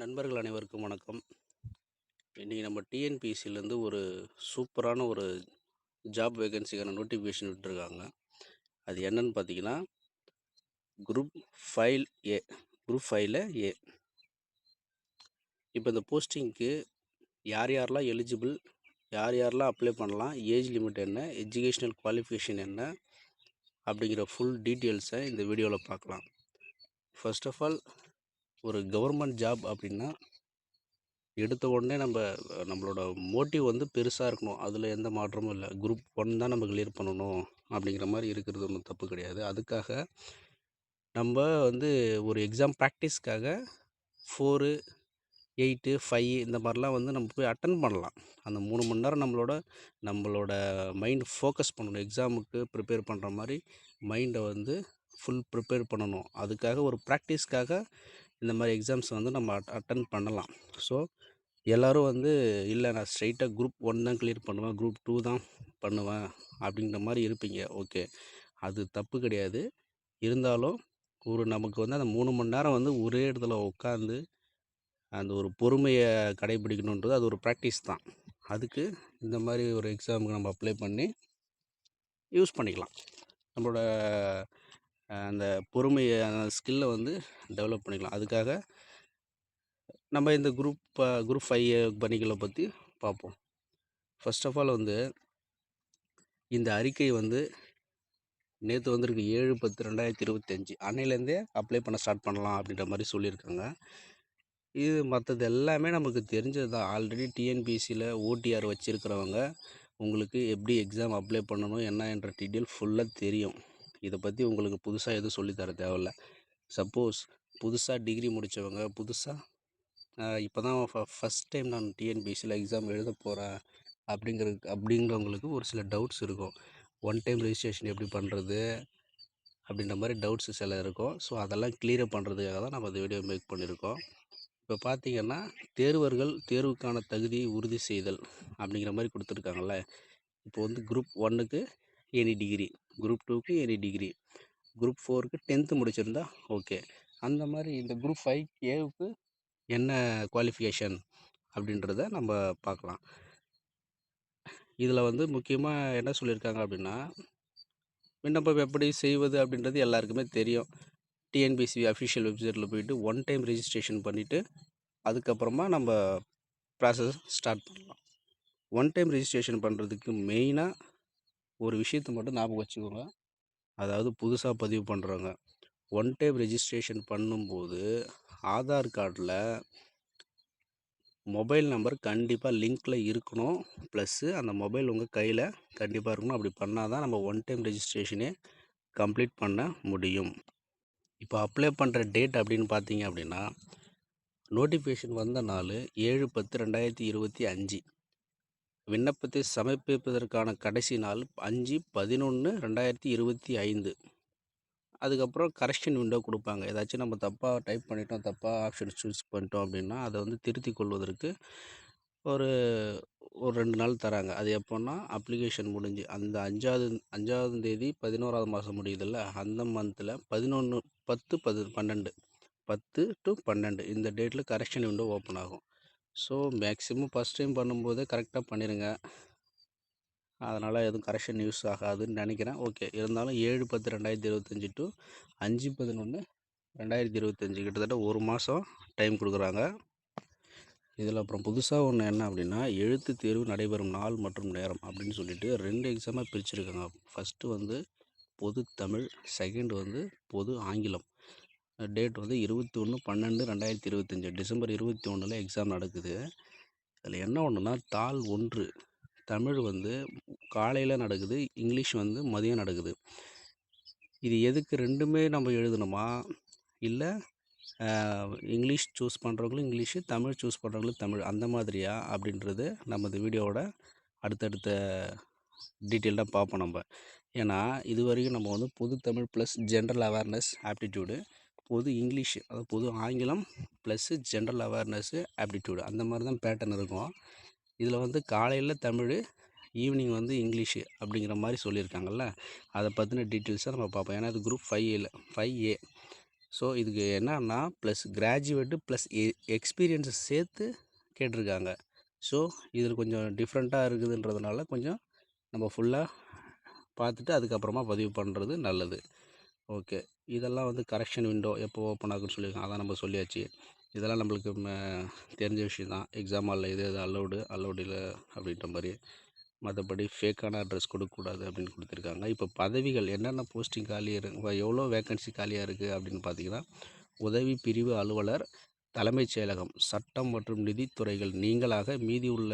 நண்பர்கள் அனைவருக்கும் வணக்கம். இன்றைக்கி நம்ம டிஎன்பிஎஸ்சிலேருந்து ஒரு சூப்பரான ஒரு ஜாப் வேகன்சிக்கான நோட்டிஃபிகேஷன் விட்டுருக்காங்க. அது என்னன்னு பார்த்தீங்கன்னா குரூப் ஃபைல் ஏ குரூப் ஃபைல ஏ இப்போ இந்த போஸ்டிங்க்கு யார் யாரெல்லாம் எலிஜிபிள் யார் யாரெல்லாம் அப்ளை பண்ணலாம் ஏஜ் லிமிட் என்ன எஜுகேஷ்னல் குவாலிஃபிகேஷன் என்ன அப்படிங்கிற ஃபுல் டீட்டெயில்ஸை இந்த வீடியோவில் பார்க்கலாம். ஃபர்ஸ்ட் ஆஃப் ஆல் ஒரு கவர்மெண்ட் ஜாப் அப்படின்னா எடுத்த உடனே நம்ம நம்மளோட மோட்டிவ் வந்து பெருசாக இருக்கணும். அதில் எந்த மாற்றமும் இல்லை. குரூப் ஒன் தான் நம்ம கிளியர் பண்ணணும் அப்படிங்கிற மாதிரி இருக்கிறது ஒன்றும் தப்பு கிடையாது. அதுக்காக நம்ம வந்து ஒரு எக்ஸாம் ப்ராக்டிஸ்க்காக ஃபோரு எயிட்டு ஃபைவ் இந்த மாதிரிலாம் வந்து நம்ம போய் அட்டன் பண்ணலாம். அந்த மூணு மணி நேரம் நம்மளோட நம்மளோட மைண்ட் ஃபோக்கஸ் பண்ணணும். எக்ஸாமுக்கு ப்ரிப்பேர் பண்ணுற மாதிரி மைண்டை வந்து ஃபுல் ப்ரிப்பேர் பண்ணணும். அதுக்காக ஒரு ப்ராக்டிஸ்க்காக இந்த மாதிரி எக்ஸாம்ஸ் வந்து நம்ம அட்டன் பண்ணலாம். ஸோ எல்லோரும் வந்து இல்லை நான் ஸ்ட்ரைட்டாக குரூப் ஒன் தான் கிளியர் பண்ணுவேன் குரூப் டூ தான் பண்ணுவேன் அப்படின்ற மாதிரி இருப்பீங்க. ஓகே. அது தப்பு கிடையாது. இருந்தாலும் ஒரு நமக்கு வந்து அந்த மூணு மணி நேரம் வந்து ஒரே இடத்துல உட்காந்து அந்த ஒரு பொறுமையை கடைபிடிக்கணுன்றது அது ஒரு ப்ராக்டிஸ் தான். அதுக்கு இந்த மாதிரி ஒரு எக்ஸாமுக்கு நம்ம அப்ளை பண்ணி யூஸ் பண்ணிக்கலாம். நம்மளோட அந்த பொறுமையை அந்த ஸ்கில்லை வந்து டெவலப் பண்ணிக்கலாம். அதுக்காக நம்ம இந்த குரூப் குரூப் ஃபைவ் பணிகளை பற்றி பார்ப்போம். ஃபர்ஸ்ட் ஆஃப் ஆல் வந்து இந்த அறிக்கை வந்து நேற்று வந்திருக்கு ஏழு பத்து ரெண்டாயிரத்தி இருபத்தஞ்சி. அன்னையிலேருந்தே அப்ளை பண்ண ஸ்டார்ட் பண்ணலாம் அப்படின்ற மாதிரி சொல்லியிருக்காங்க. இது மற்றது எல்லாமே நமக்கு தெரிஞ்சது தான். ஆல்ரெடி டிஎன்பிஎஸ்சியில் ஓடிஆர் வச்சுருக்கிறவங்க உங்களுக்கு எப்படி எக்ஸாம் அப்ளை பண்ணணும் என்ன என்ற டீட்டெயில் ஃபுல்லாக தெரியும். இதை பற்றி உங்களுக்கு புதுசாக எதுவும் சொல்லித்தர தேவையில்ல. சப்போஸ் புதுசாக டிகிரி முடித்தவங்க புதுசாக இப்போ தான் ஃப ஃபஸ்ட் டைம் நான் டிஎன்பிஎஸ்சியில் எக்ஸாம் எழுத போகிறேன் அப்படிங்கிறது அப்படிங்கிறவங்களுக்கு ஒரு சில டவுட்ஸ் இருக்கும். ஒன் டைம் ரெஜிஸ்ட்ரேஷன் எப்படி பண்ணுறது அப்படின்ற மாதிரி டவுட்ஸு சில இருக்கும். ஸோ அதெல்லாம் கிளியர் பண்ணுறதுக்காக தான் நம்ம இந்த வீடியோ மேக் பண்ணியிருக்கோம். இப்போ பார்த்தீங்கன்னா தேர்வர்கள் தேர்வுக்கான தகுதியை உறுதி செய்தல் அப்படிங்கிற மாதிரி கொடுத்துருக்காங்கல்ல. இப்போ வந்து குரூப் ஒன்றுக்கு எனி டிகிரி குரூப் டூக்கு எனி டிகிரி குரூப் ஃபோருக்கு டென்த்து முடிச்சிருந்தா ஓகே அந்த மாதிரி இந்த குரூப் ஃபைவ் ஏவுக்கு என்ன குவாலிஃபிகேஷன் அப்படின்றத நம்ம பார்க்கலாம். இதில் வந்து முக்கியமாக என்ன சொல்லியிருக்காங்க அப்படின்னா விண்ணப்பம் எப்படி செய்வது அப்படின்றது எல்லாருக்குமே தெரியும். டிஎன்பிசி அஃபிஷியல் வெப்சைட்டில் போயிட்டு ஒன் டைம் ரெஜிஸ்ட்ரேஷன் பண்ணிவிட்டு அதுக்கப்புறமா நம்ம ப்ராசஸ் ஸ்டார்ட் பண்ணலாம். ஒன் டைம் ரிஜிஸ்ட்ரேஷன் பண்ணுறதுக்கு மெயினாக ஒரு விஷயத்தை மட்டும் ஞாபகம் வச்சுக்கோங்க. அதாவது புதுசாக பதிவு பண்ணுறவங்க ஒன் டைம் ரெஜிஸ்ட்ரேஷன் பண்ணும்போது ஆதார் கார்டில் மொபைல் நம்பர் கண்டிப்பாக லிங்க்கில் இருக்கணும். ப்ளஸ்ஸு அந்த மொபைல் உங்கள் கையில் கண்டிப்பாக இருக்கணும். அப்படி பண்ணால் தான் நம்ம ஒன் டைம் ரெஜிஸ்ட்ரேஷனே கம்ப்ளீட் பண்ண முடியும். இப்போ அப்ளை பண்ணுற டேட் அப்படின்னு பார்த்தீங்க அப்படின்னா நோட்டிஃபிகேஷன் வந்த நாள் ஏழு பத்து ரெண்டாயிரத்தி இருபத்தி அஞ்சு. விண்ணப்பத்தை சமர்ப்பிப்பதற்கான கடைசி நாள் அஞ்சு பதினொன்று ரெண்டாயிரத்தி இருபத்தி ஐந்து. அதுக்கப்புறம் கரெக்ஷன் விண்டோ கொடுப்பாங்க. ஏதாச்சும் நம்ம தப்பாக டைப் பண்ணிட்டோம் தப்பாக ஆப்ஷன் சூஸ் பண்ணிட்டோம் அப்படின்னா அதை வந்து திருத்தி கொள்வதற்கு ஒரு ஒரு ரெண்டு நாள் தராங்க. அது எப்போன்னா அப்ளிகேஷன் முடிஞ்சு அந்த அஞ்சாவது அஞ்சாவது தேதி பதினோராவது மாதம் முடியுதுல்ல அந்த மந்தில் பதினொன்று பத்து பது பன்னெண்டு. பத்து டு பன்னெண்டு. இந்த டேட்டில் கரெக்ஷன் விண்டோ ஓப்பன் ஆகும். ஸோ மேக்ஸிமம் ஃபஸ்ட் டைம் பண்ணும்போதே கரெக்டாக பண்ணிடுங்க அதனால் எதுவும் கரெக்ஷன் யூஸ் ஆகாதுன்னு நினைக்கிறேன். ஓகே இருந்தாலும் ஏழு பத்து ரெண்டாயிரத்தி இருபத்தஞ்சி டு அஞ்சு பதினொன்று ரெண்டாயிரத்தி இருபத்தஞ்சி கிட்டத்தட்ட ஒரு மாதம் டைம் கொடுக்குறாங்க. இதில் அப்புறம் புதுசாக ஒன்று என்ன அப்படின்னா எழுத்து தேர்வு நடைபெறும் நாள் மற்றும் நேரம் அப்படின்னு சொல்லிட்டு ரெண்டு எக்ஸாமாக பிரிச்சுருக்காங்க. ஃபஸ்ட்டு வந்து பொது தமிழ் செகண்ட் வந்து பொது ஆங்கிலம். டேட் வந்து இருபத்தி ஒன்று பன்னெண்டு ரெண்டாயிரத்தி இருபத்தஞ்சி. டிசம்பர் இருபத்தி ஒன்றில் எக்ஸாம் நடக்குது. அதில் என்ன ஒன்றுனா தாள் ஒன்று. தமிழ் வந்து காலையில் நடக்குது இங்கிலீஷ் வந்து மதியம் நடக்குது. இது எதுக்கு ரெண்டுமே நம்ம எழுதணுமா? இல்லை இங்கிலீஷ் சூஸ் பண்ணுறவங்களும் இங்கிலீஷு தமிழ் சூஸ் பண்ணுறவங்களும் தமிழ். அந்த மாதிரியா? அப்படின்றது நம்ம இந்த வீடியோவோட அடுத்தடுத்த டீட்டெயில்டாக பார்ப்போம் நம்ம. ஏன்னா இது வரைக்கும் நம்ம வந்து பொது Tamil plus general awareness aptitude பொது இங்கிலீஷு அதாவது பொது ஆங்கிலம் ப்ளஸ்ஸு ஜென்ரல் அவேர்னஸ்ஸு ஆப்டிடியூடு அந்த மாதிரி தான் பேட்டர்ன் இருக்கும். இதில் வந்து காலையில் தமிழ் ஈவினிங் வந்து இங்கிலீஷு அப்படிங்கிற மாதிரி சொல்லியிருக்காங்கல்ல அதை பற்றின டீட்டெயில்ஸாக நம்ம பார்ப்போம். ஏன்னா இது குரூப் ஃபைவ் ஏல ஃபைவ் ஏ ஸோ இதுக்கு என்னன்னா ப்ளஸ் கிராஜுவேட்டு ப்ளஸ் எ எக்ஸ்பீரியன்ஸை சேர்த்து கேட்டிருக்காங்க. ஸோ இதில் கொஞ்சம் டிஃப்ரெண்ட்டாக இருக்குதுன்றதுனால கொஞ்சம் நம்ம ஃபுல்லாக பார்த்துட்டு அதுக்கப்புறமா பதிவு பண்ணுறது நல்லது. ஓகே. இதெல்லாம் வந்து கரெக்ஷன் விண்டோ எப்போ ஓப்பன் ஆகுன்னு சொல்லியிருக்காங்க அதான் நம்ம சொல்லியாச்சு. இதெல்லாம் நம்மளுக்கு தெரிஞ்ச விஷயம் தான். எக்ஸாம் ஹாலில் எது எது அலௌடு அலௌடு இல்லை அப்படின்ற மாதிரி. மற்றபடி ஃபேக்கான அட்ரஸ் கொடுக்கக்கூடாது அப்படின்னு கொடுத்துருக்காங்க. இப்போ பதவிகள் என்னென்ன போஸ்டிங் காலியாக இருக்கு எவ்வளோ வேக்கன்சி காலியாக இருக்குது அப்படின்னு பார்த்தீங்கன்னா உதவி பிரிவு அலுவலர் தலைமைச் செயலகம் சட்டம் மற்றும் நிதித்துறைகள் நீங்களாக மீதி உள்ள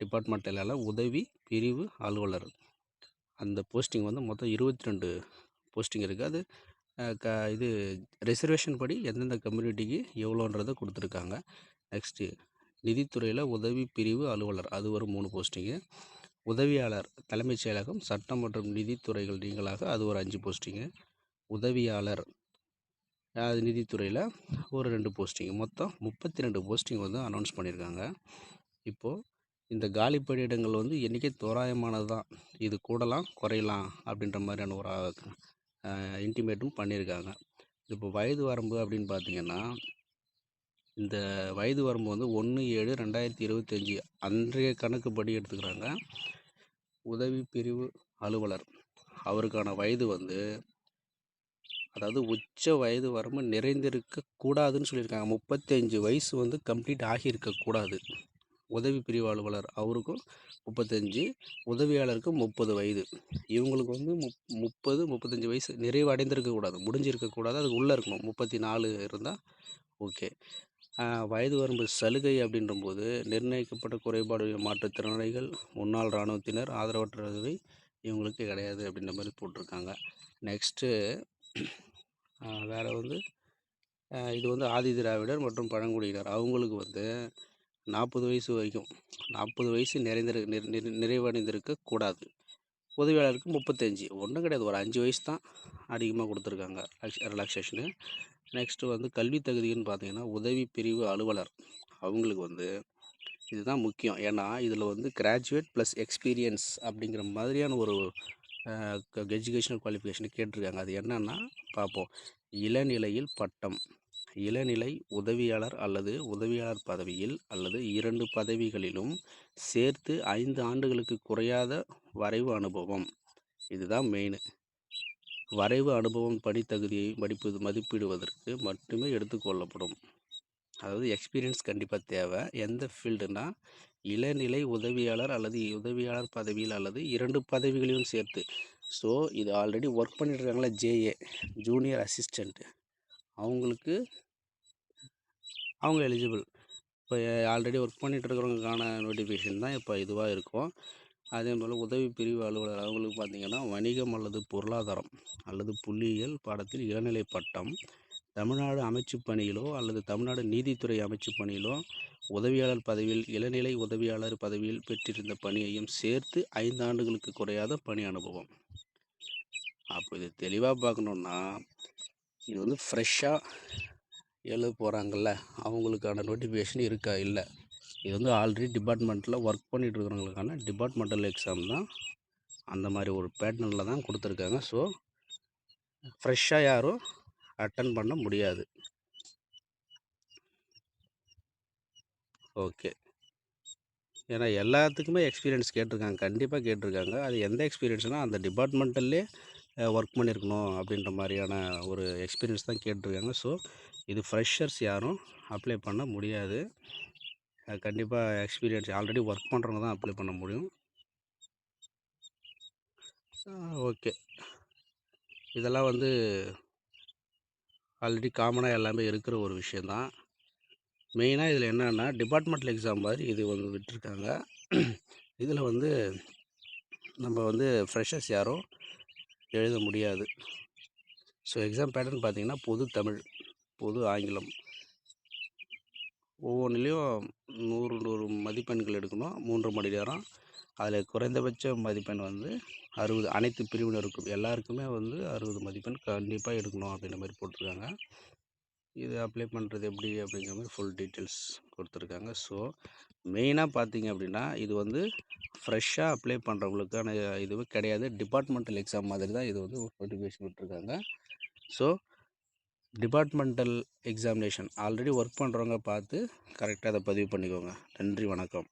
டிபார்ட்மெண்ட்டில் உதவி பிரிவு அலுவலர். அந்த போஸ்டிங் வந்து மொத்தம் இருபத்தி ரெண்டு போஸ்டிங் இருக்குது அது க இது ரிசர்வேஷன் படி எந்தெந்த கம்யூனிட்டிக்கு எவ்வளோன்றதை கொடுத்துருக்காங்க. நெக்ஸ்ட்டு நிதித்துறையில் உதவி பிரிவு அலுவலர் அது ஒரு மூணு போஸ்டிங்கு உதவியாளர் தலைமைச் செயலகம் சட்டம் மற்றும் நிதித்துறைகள் நீங்களாக அது ஒரு அஞ்சு போஸ்டிங்கு உதவியாளர் அது நிதித்துறையில் ஒரு ரெண்டு போஸ்டிங். மொத்தம் முப்பத்தி ரெண்டு போஸ்டிங் வந்து அனௌன்ஸ் பண்ணியிருக்காங்க இப்போது இந்த காலி பணியிடங்கள் வந்து என்றைக்கே தோராயமானது தான் இது கூடலாம் குறையலாம் அப்படின்ற மாதிரியான ஒரு இன்டிமேட்டும் பண்ணியிருக்காங்க இப்போ வயது வரம்பு அப்படின்னு பார்த்தீங்கன்னா இந்த வயது வரம்பு வந்து ஒன்று ஏழு ரெண்டாயிரத்தி இருபத்தஞ்சி அன்றைய கணக்குப்படி எடுத்துக்கிறாங்க. உதவி பிரிவு அலுவலர். அவருக்கான வயது வந்து அதாவது உச்ச வயது வரம்பு நிறைந்திருக்க கூடாதுன்னு சொல்லியிருக்காங்க. முப்பத்தஞ்சு வயசு வந்து கம்ப்ளீட் ஆகியிருக்கக்கூடாது. உதவி பிரிவு அலுவலர் அவருக்கும் முப்பத்தஞ்சு உதவியாளருக்கு முப்பது வயது. இவங்களுக்கு வந்து முப் முப்பது முப்பத்தஞ்சு வயசு நிறைவு அடைந்திருக்கக்கூடாது முடிஞ்சிருக்கக்கூடாது அதுக்கு உள்ளே இருக்கணும். முப்பத்தி நாலு இருந்தால் ஓகே வயது வரம்பு சலுகை அப்படின்றபோது நிர்ணயிக்கப்பட்ட குறைபாடு மாற்றுத்திறனாளிகள் முன்னாள் இராணுவத்தினர் ஆதரவற்றவை இவங்களுக்கு கிடையாது அப்படின்ற மாதிரி போட்டிருக்காங்க. நெக்ஸ்ட்டு வேறு வந்து இது வந்து ஆதி திராவிடர் மற்றும் பழங்குடியினர். அவங்களுக்கு வந்து நாற்பது வயசு வரைக்கும். நாற்பது வயசு நிறைந்திரு நிறைவடைந்திருக்க கூடாது. உதவியாளருக்கு முப்பத்தஞ்சு. ஒன்றும் கிடையாது. ஒரு அஞ்சு வயசு தான் அதிகமாக கொடுத்துருக்காங்க. ரிலாக்ஸேஷனு நெக்ஸ்ட்டு வந்து கல்வி தகுதின்னு பார்த்தீங்கன்னா உதவி பிரிவு அலுவலர். அவங்களுக்கு வந்து இதுதான் முக்கியம். ஏன்னா இதில் வந்து கிராஜுவேட் ப்ளஸ் எக்ஸ்பீரியன்ஸ் அப்படிங்கிற மாதிரியான ஒரு எஜுகேஷனல் குவாலிஃபிகேஷன் கேட்டிருக்காங்க. அது என்னென்னா பார்ப்போம். இளநிலையில் பட்டம். இளநிலை உதவியாளர் அல்லது உதவியாளர் பதவியில் அல்லது இரண்டு பதவிகளிலும் சேர்த்து ஐந்து ஆண்டுகளுக்கு குறையாத வரைவு அனுபவம். இதுதான் மெயின் வரைவு அனுபவம் பணித்தகுதியை மதிப்பு மதிப்பிடுவதற்கு மட்டுமே எடுத்துக்கொள்ளப்படும் அதாவது எக்ஸ்பீரியன்ஸ் கண்டிப்பாக தேவை. எந்த ஃபீல்டுனா இளநிலை உதவியாளர் அல்லது உதவியாளர் பதவியில் அல்லது இரண்டு பதவிகளையும் சேர்த்து. ஸோ இது ஆல்ரெடி ஒர்க் பண்ணிட்டுருக்காங்களா ஜேஏ ஜூனியர் அசிஸ்டண்ட்டு அவங்களுக்கு அவங்க எலிஜிபிள் இப்போ ஆல்ரெடி ஒர்க் பண்ணிகிட்டு இருக்கிறவங்களுக்கான நோட்டிஃபிகேஷன் தான் இப்போ இதுவாக இருக்கும். அதே போல் உதவி பிரிவு அலுவலர் அவங்களுக்கு பார்த்திங்கன்னா வணிகம் அல்லது பொருளாதாரம் அல்லது புள்ளியியல் பாடத்தில் இளநிலை பட்டம் தமிழ்நாடு அமைச்சு பணியிலோ அல்லது தமிழ்நாடு நீதித்துறை அமைச்சு பணியிலோ உதவியாளர் பதவியில் இளநிலை உதவியாளர் பதவியில் பெற்றிருந்த பணியையும் சேர்த்து ஐந்து ஆண்டுகளுக்கு குறையாத பணி அனுபவம். அப்போ இது தெளிவாக பார்க்கணுன்னா இது வந்து ஃப்ரெஷ்ஷாக எழுத போகிறாங்கல்ல அவங்களுக்கான நோட்டிஃபிகேஷன் இருக்கா? இல்லை. இது வந்து ஆல்ரெடி டிபார்ட்மெண்ட்டில் ஒர்க் பண்ணிகிட்டு இருக்கிறவங்களுக்கான டிபார்ட்மெண்டல் எக்ஸாம் தான். அந்த மாதிரி ஒரு பேட்டர்னில் தான் கொடுத்துருக்காங்க. ஸோ ஃப்ரெஷ்ஷாக யாரும் அட்டன் பண்ண முடியாது. ஓகே ஏன்னா எல்லாத்துக்குமே எக்ஸ்பீரியன்ஸ் கேட்டிருக்காங்க. கண்டிப்பாக கேட்டிருக்காங்க. அது எந்த எக்ஸ்பீரியன்ஸ்னால் அந்த டிபார்ட்மெண்டல்லே ஒர்க் பண்ணியிருக்கணும் அப்படின்ற மாதிரியான ஒரு எக்ஸ்பீரியன்ஸ் தான் கேட்டிருக்காங்க. ஸோ இது ஃப்ரெஷர்ஸ் யாரும் அப்ளை பண்ண முடியாது. கண்டிப்பாக எக்ஸ்பீரியன்ஸ் ஆல்ரெடி ஒர்க் பண்ணுறவங்க தான் அப்ளை பண்ண முடியும். ஓகே இதெல்லாம் வந்து ஆல்ரெடி காமனாக எல்லாமே இருக்கிற ஒரு விஷயந்தான் மெயினாக இதில் என்னென்னா டிபார்ட்மெண்டல் எக்ஸாம் மாதிரி இது வந்து விட்டுருக்காங்க. இதில் வந்து நம்ம வந்து ஃப்ரெஷர்ஸ் யாரும் எழுத முடியாது. ஸோ எக்ஸாம் பேட்டர்ன் பார்த்தீங்கன்னா பொது தமிழ் பொது ஆங்கிலம். ஒவ்வொன்றிலையும் நூறு நூறு மதிப்பெண்கள் எடுக்கணும். மூன்று மணி நேரம். அதில் குறைந்தபட்ச மதிப்பெண் வந்து அறுபது அனைத்து பிரிவினருக்கும் எல்லாருக்குமே வந்து அறுபது மதிப்பெண் கண்டிப்பாக எடுக்கணும் அப்படின்ற மாதிரி போட்டிருக்காங்க. இது அப்ளை பண்ணுறது எப்படி அப்படிங்கிற மாதிரி ஃபுல் டீட்டெயில்ஸ் கொடுத்துருக்காங்க. ஸோ மெயினாக பார்த்தீங்க அப்படின்னா இது வந்து ஃப்ரெஷ்ஷாக அப்ளை பண்ணுறவங்களுக்கான இதுவே கிடையாது. டிபார்ட்மெண்டல் எக்ஸாம் மாதிரி தான் இது வந்து நோட்டிஃபிகேஷன் விட்டுருக்காங்க so departmental examination already work பண்ணுறவங்க பார்த்து கரெக்டாக அதை பதிவு பண்ணிக்கோங்க. நன்றி வணக்கம்.